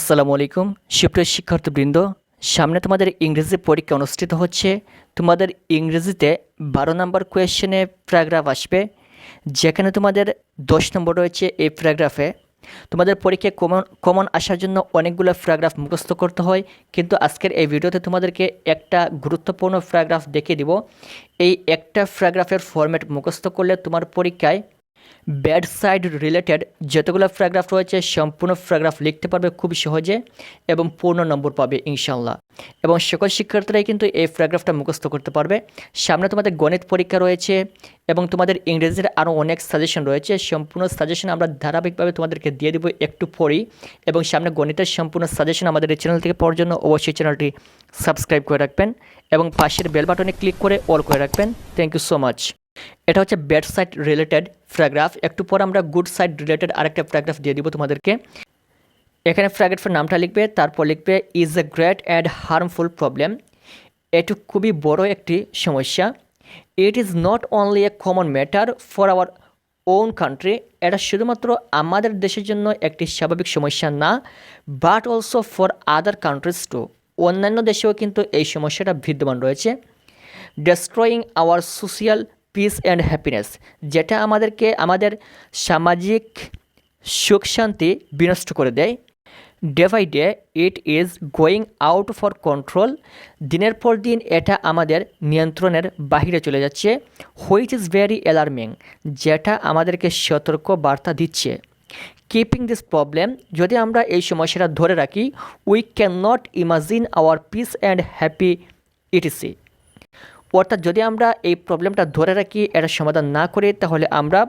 আসসালামু আলাইকুম। সুপ্রিয় শিক্ষার্থীবৃন্দ, সামনে তোমাদের ইংরেজি পরীক্ষা অনুষ্ঠিত হচ্ছে। তোমাদের ইংরেজিতে বারো নম্বর কোয়েশ্চেনে প্যারাগ্রাফ আসবে। যেখানে তোমাদের দশ নম্বর রয়েছে এই প্যারাগ্রাফে। তোমাদের পরীক্ষায় কমন কমন আসার জন্য অনেকগুলো প্যারাগ্রাফ মুখস্থ করতে হয়। কিন্তু আজকের এই ভিডিওতে তোমাদেরকে একটা গুরুত্বপূর্ণ প্যারাগ্রাফ দেখিয়ে দিব। এই একটা প্যারাগ্রাফের ফরম্যাট মুখস্থ করলে তোমার পরীক্ষায় ব্যাড সাইড রিলেটেড যতগুলো প্যারাগ্রাফ রয়েছে, সম্পূর্ণ প্যারাগ্রাফ লিখতে পারবে খুব সহজে এবং পূর্ণ নম্বর পাবে ইনশাল্লাহ এবং সকল শিক্ষার্থীরাই কিন্তু এই প্যারাগ্রাফটা মুখস্থ করতে পারবে। সামনে তোমাদের গণিত পরীক্ষা রয়েছে এবং তোমাদের ইংরেজির আরও অনেক সাজেশন রয়েছে। সম্পূর্ণ সাজেশন আমরা ধারাবাহিকভাবে তোমাদেরকে দিয়ে দেবো একটু পরেই। এবং সামনে গণিতের সম্পূর্ণ সাজেশন আমাদের এই চ্যানেল থেকে পাওয়ার জন্য অবশ্যই চ্যানেলটি সাবস্ক্রাইব করে রাখবেন এবং পাশের বেল বাটনে ক্লিক করে অল করে রাখবেন। থ্যাংক ইউ সো মাচ এটা হচ্ছে ব্যাড সাইড রিলেটেড প্যারাগ্রাফ একটু পর আমরা গুড সাইড রিলেটেড আরেকটা প্যারাগ্রাফ দিয়ে দিব তোমাদেরকে। এখানে প্যারাগ্রাফের নামটা লিখবে, তারপর লিখবে is a great and harmful problem এটু খুবই বড় একটি সমস্যা। It is not only a common matter for our own country এটা শুধুমাত্র আমাদের দেশের জন্য একটি স্বাভাবিক সমস্যা না but also for other countries too অন্যান্য দেশেও কিন্তু এই সমস্যাটা বিদ্যমান রয়েছে। Destroying our social peace and happiness যেটা আমাদেরকে আমাদের সামাজিক সুখ শান্তি বিনষ্ট করে দেয়। Day by day it is going out for control দিনের পর দিন এটা আমাদের নিয়ন্ত্রণের বাহিরে চলে যাচ্ছে। হুইচ ইজ ভেরি অ্যালার্মিং যেটা আমাদেরকে সতর্ক বার্তা দিচ্ছে। কিপিং দিস প্রবলেম যদি আমরা এই সমস্যাটা ধরে রাখি we can not imagine our peace and happy it etc অর্থাৎ যদি আমরা এই প্রবলেমটা ধরে রাখি এটা সমাধান না করি, তাহলে আমরা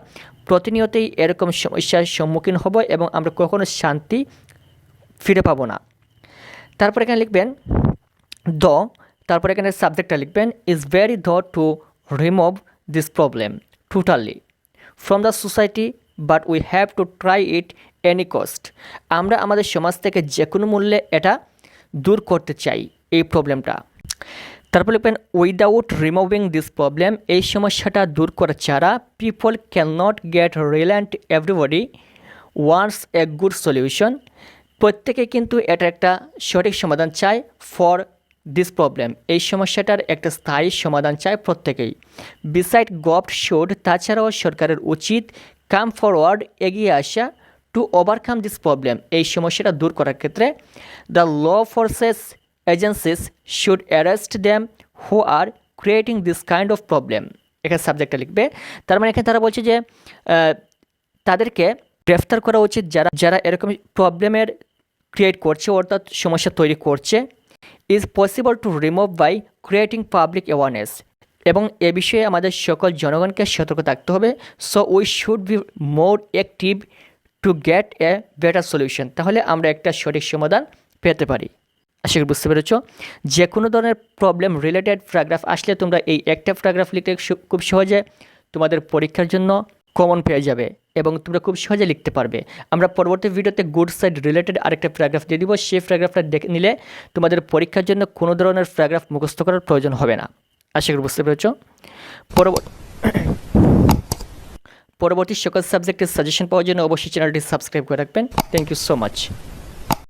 প্রতিনিয়তই এরকম সমস্যার সম্মুখীন হব এবং আমরা কখনো শান্তি ফিরে পাবো না। তারপর এখানে লিখবেন, দ তারপর এখানে সাবজেক্টটা লিখবেন is very the to remove this problem totally from the society but we have to try it any cost আমরা আমাদের সমাজ থেকে যে কোনো মূল্যে এটা দূর করতে চাই এই প্রবলেমটা তারপর লিখবেন উইদাউট রিমুভিং দিস প্রবলেম এই সমস্যাটা দূর করা ছাড়া people can not get reliant everybody wants a good solution প্রত্যেকে কিন্তু এটা একটা সঠিক সমাধান চায় ফর দিস প্রবলেম এই সমস্যাটার একটা স্থায়ী সমাধান চায় প্রত্যেকেই। বিসাইড গভট শোড তাছাড়াও সরকারের উচিত কাম ফরওয়ার্ড এগিয়ে আসা টু ওভারকাম দিস প্রবলেম এই সমস্যাটা দূর করার ক্ষেত্রে the law forces agencies should arrest them who are creating this kind of problem এখানে সাবজেক্টটা লিখবে। তার মানে এখানে তারা বলছে যে তাদেরকে গ্রেফতার করা উচিত যারা যারা এরকম প্রবলেমের ক্রিয়েট করছে, অর্থাৎ সমস্যা তৈরি করছে is possible to remove by creating public awareness এবং এ বিষয়ে আমাদের সকল জনগণকে সতর্ক থাকতে হবে। So we should be more active to get a better solution তাহলে আমরা একটা সঠিক সমাধান পেতে পারি। আশা করি বুঝতে পেরেছ। যে কোনো ধরনের প্রবলেম রিলেটেড প্যারাগ্রাফ আসলে তোমরা এই একটা প্যারাগ্রাফ লিখতে খুব সহজে তোমাদের পরীক্ষার জন্য কমন পেয়ে যাবে এবং তোমরা খুব সহজে লিখতে পারবে। আমরা পরবর্তী ভিডিওতে গুড সাইড রিলেটেড আরেকটা প্যারাগ্রাফ দিয়ে দিব। সেই প্যারাগ্রাফটা দেখে নিলে তোমাদের পরীক্ষার জন্য কোনো ধরনের প্যারাগ্রাফ মুখস্থ করার প্রয়োজন হবে না। আশা করি বুঝতে পেরেছ। পরবর্তী পরবর্তী সকল সাবজেক্টের সাজেশন পাওয়ার জন্য অবশ্যই চ্যানেলটি সাবস্ক্রাইব করে রাখবেন। Thank you so much